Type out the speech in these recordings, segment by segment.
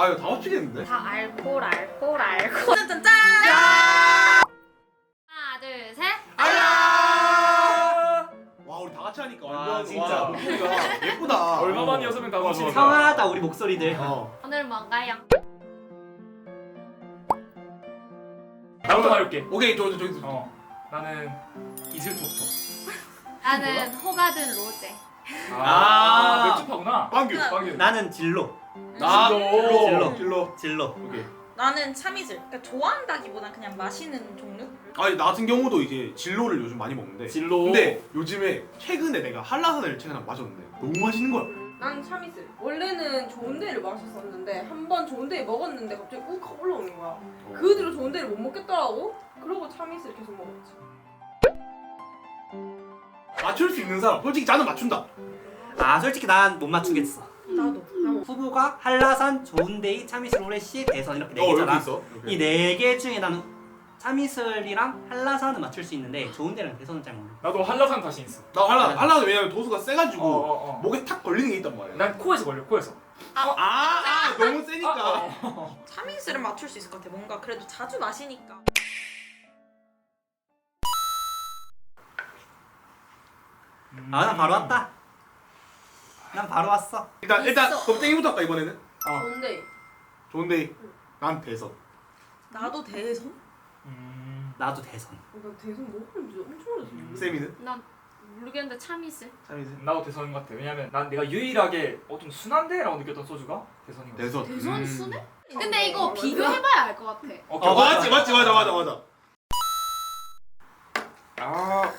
아 이거 다 맞추겠는데? 다 알콜 알콜 알콜 짠짠짠! 하나 둘셋 아야! 와 우리 다 같이 하니까 와, 완전 진짜. 와, 목소리가 예쁘다. 얼마만이었으면 가고 싶어. 성하다 우리 목소리들. 어. 오늘 뭔가요? 나부터 말할게. 오케이 저저 저기 어, 나는 이슬톡톡. 나는 호가든 로제 아, 맥주파구나. 빵규. 빵규. 나는 진로. 나 진로. 진로. 진로. 진로. 오케이. 나는 참이슬. 그러니까 좋아한다기보단 그냥 마시는 종류? 아니 나 같은 경우도 이제 진로를 요즘 많이 먹는데. 진로. 근데 요즘에 최근에 내가 한라산을 최근에 마셨는데 너무 맛있는 거야. 난 참이슬. 원래는 좋은 데를 마셨었는데 한 번 좋은 데 먹었는데 갑자기 욱 하고 올라오는 거야. 그 뒤로 좋은 데를 못 먹겠더라고. 그러고 참이슬 계속 먹었지. 맞출 수 있는 사람. 솔직히 나는 맞춘다. 아 솔직히 난 못 맞추겠어. 나도. 후보가 한라산, 좋은데이, 참이슬, 오레시, 대선 이렇게 네어 개잖아. 여기 있어. 이렇게. 이 네 개 중에 나는 참이슬이랑 한라산은 맞출 수 있는데 좋은데랑 대선은 잘 모르. 나도 한라산 자신 있어. 나 한라 한라산 왜냐면 도수가 세가지고 어, 어, 어. 목에 탁 걸리는 게 있단 말이야. 난 코에서 걸려. 코에서. 아, 아 너무 세니까. 아, 어. 참이슬은 맞출 수 있을 것 같아. 뭔가 그래도 자주 마시니까. 아난 바로 왔다. 난 바로 왔어. 일단 일단 있어. 겁쟁이부터 할까 이번에는? 어. 좋은데 좋은데 난 대선. 나도 대선? 음. 나도 대선. 어, 나 대선 먹은 지 엄청 오래됐어. 세미는? 난 모르겠는데 참이슬 참이슬. 나도 대선인 것 같아. 왜냐면 난 내가 유일하게 어 좀 순한데라고 느꼈던 소주가 대선인 것 같아. 대선. 대선 음. 순해? 근데 이거 비교해봐야 알 것 같아 오케이, 어 오케이. 맞지 맞지 맞아 맞아 맞아. 아.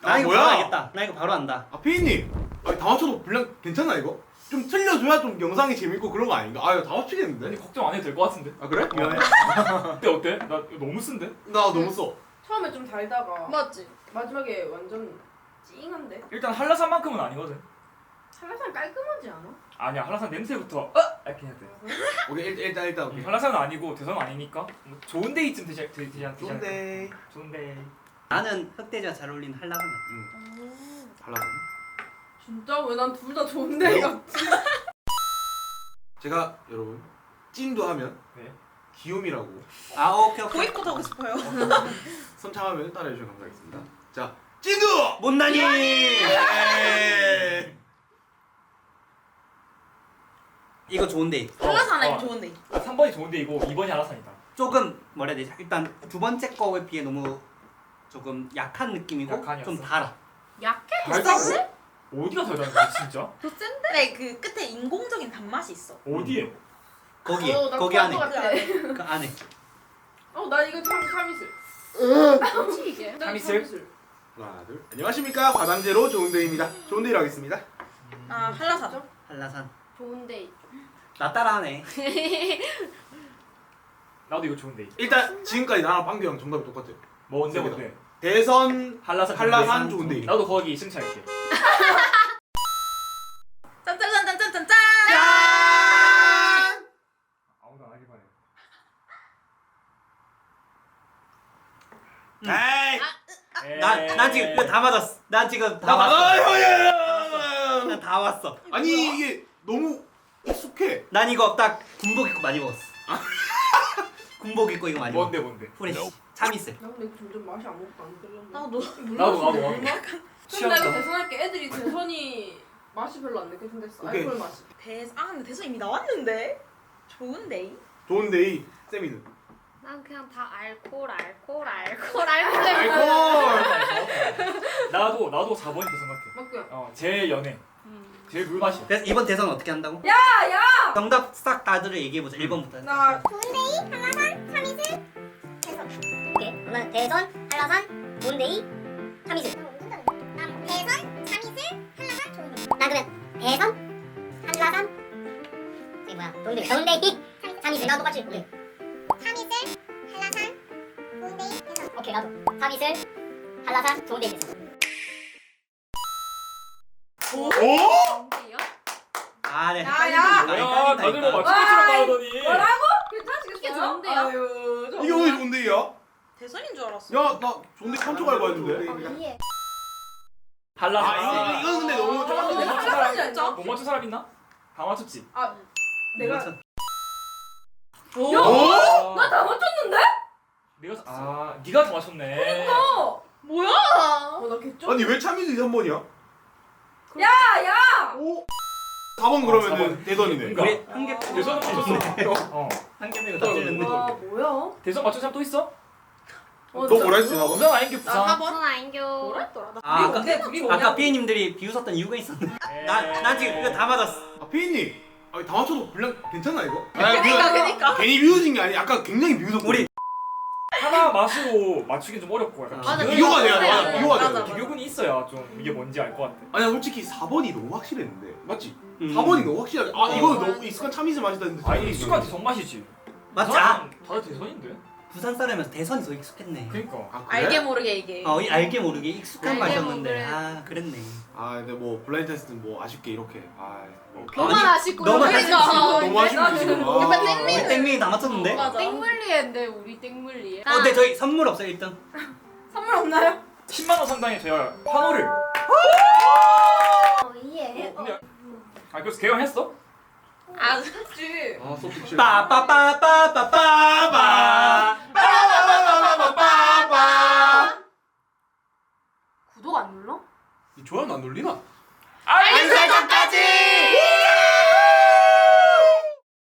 나 아 이거 바로 뭐야? 알겠다. 나 이거 바로 안다. 아 피디님. 아니 다 맞춰도 분량 괜찮나 이거? 좀 틀려줘야 좀 영상이 재밌고 그런 거 아닌가? 아 이거 다 아니 맞추겠는데? 걱정 안 해도 될 것 같은데. 아 그래? 미안해. 어때 어때? 나 이거 너무 쓴데? 나 너무 써. 처음에 좀 달다가 맞지? 마지막에 완전 찡한데. 일단 한라산만큼은 아니거든. 한라산 깔끔하지 않아? 아니야 한라산 냄새부터 어 이렇게 해야 돼. 오케이 일, 일단 일단 음, 오케이. 한라산은 아니고 대선 아니니까 뭐 좋은 데이쯤 되지 되지 되지 않- 되지 않을까? 좋은데. 좋은데. 나는 흑돼지가 잘 어울리는 한라산. 달라졌네. 진짜 왜 난 둘 다 좋은데 이거. 제가 여러분 찐도 하면 네. 기욤이라고 아 오케이 오케이. 보이콧 하고 싶어요. 선창하면 따라해 주시면 감사하겠습니다. 자 찐도. 못나니. 네. 이거 좋은데. 한라산 아니면 어. 좋은데. 아, 3번이 좋은데 이고 2번이 한라산이다. 조금 뭐라 해야 되지? 일단 두 번째 거에 비해 너무 조금 약한 느낌이고 약한이었어. 좀 달아. 약해? 달다고? 어디가 달다는 거야 진짜? 더 센데? 근데 그 끝에 인공적인 단맛이 있어. 어디에? 거기에 어, 나 거기 그럴 안에 것 같아. 그 안에. 어, 나 이거 참 참이슬. 뭐지 이게? 나 참이슬? 하나 둘. 안녕하십니까 과담제로 좋은데이입니다. 좋은데이로 하겠습니다. 아 한라산. 한라산. 좋은데 나 따라하네. 나도 이거 좋은데. 일단 지금까지 나랑 빵규 형 정답이 똑같아요. 뭔데. 뭔데? 대선 한라산. 한라산 좋은데. 좋은데이. 나도 거기 승차할게. 짠짠짠짠짠짠! 짠! 아무도 안 하길 바래. 에이. 나 난 지금 이거 다 맞았어. 난 지금 다나 왔어. 맞아요. 난다 왔어. 아니 이게 너무 익숙해. 난 이거 딱 군복 입고 많이 먹었어. 군복 입고 이거 많이 먹었어. 뭔데 뭔데? 후레쉬. 참이슬. 나 근데 점점 맛이 아무것도 안 들렸네. 나도. 나도 나도 나도. 그럼 나 이거 취한다. 대선할게. 애들이 대선이 맛이 별로 안 느껴진댔어. 오케이. 알코올 맛이. 대. 아 근데 대선 이미 나왔는데. 좋은데. 좋은데이 세미는. 난 그냥 다 알콜 알콜 알콜 알콜 알콜. 나도 나도 4번이 대선 같아. 맞고요. 어 제일 연해. 음. 제일 물맛이야. 그래서 이번 대선 어떻게 한다고? 야, 야! 정답 싹 다들 얘기해 보자. 1번부터. 나 오케이. 그러면 대선, 한라산, 좋은데이, 참이슬. 대선, 참이슬, 한라산, 좋은데이. 나 그러면 대선, 한라산, 이게 뭐야? 좋은데이, 좋은데이, 참이슬. 나 똑같이. 오케이. 오케이 나도. 참이슬, 한라산, 좋은데이, 대선. 오? 좋은데요? 아, 네. 야, 헷갈린다, 야. 헷갈린다, 야 다들 뭐 헷갈린다. 맞추기처럼 나오더니. 뭐라고? 괜찮으시겠어요? 이게 좋은데요? 아유, 저 이게 왜 좋은데이야? 대선인 줄 알았어. 야나 좋은데 깜짝 알고 했는데. 이해. 한라산. 아 이거 이거 근데 너무 아, 근데 못 맞춘 한라산이 사람 진짜? 못 맞춘 사람 있나? 다 맞췄지. 아, 내가 야, 오? 나 다 맞췄는데? 내가 아 네가 다 맞췄네. 어. 뭐야? 어, 나 개쩌. 아니 왜 차미즈 3번이야? 야, 야. 오? 4번 그러면은 4번. 대선이네. 그러니까. 우리 한개 대선 맞췄어. 어. 한개 빼고 다 틀렸네. 와, 뭐야? 대선 맞춘 사람 또 있어? 어, 너 뭐라 했지 4번? 부산 아닌게 부산. 무슨 아인교. 뭐라 했더라? 나 아, 아까 근데 둘이 아까 삐님들이 비웃었던 이유가 있었네. 나 난 지금 이거 다 맞았어. 아 피디님 아니 다 맞춰도 분량 괜찮나 이거? 그니까 그니까. 괜히 비웃은 게 아니 아까 굉장히 비웃었고 우리 맛으로 맞추기 좀 어렵고 약간 맞아, 비교- 비교가 돼야 돼 맞아, 맞아 비교가 돼야 맞아. 돼 비교군이 있어야 좀 이게 뭔지 알 것 같아. 아니 솔직히 4번이 너무 확실했는데 맞지? 음. 4번이 너무 확실하게 아 어. 이거는 너무 익숙한 참이슬 맛이다 했는데 아니 익숙한 대선 맛이지. 맞지? 아, 다들 대선인데. 부산 사람이라서 대선이 더 익숙했네. 그러니까. 아, 그래? 알게 모르게 이게. 어, 이 알게 모르게 익숙한 알게 맛이었는데. 모르게. 아, 그랬네. 아 근데 뭐 블라인드 테스트는 뭐 아쉽게 이렇게 아 뭐. 너만 아쉽고 너만 그러니까. 너무 아쉽네 지금 아. 약간. 땡땡이 다 맞췄는데? 맞아. 땡물리인데 우리 땡물리. 어, 근데 저희 선물 없어요, 1등. 선물 없나요? 10만 원 상당의 제가 환호를. 예. 근데 아 그래서 개헌했어? 아, 그치. 아 소픽션 빠빠빠빠빠빠빠. 안 설정까지!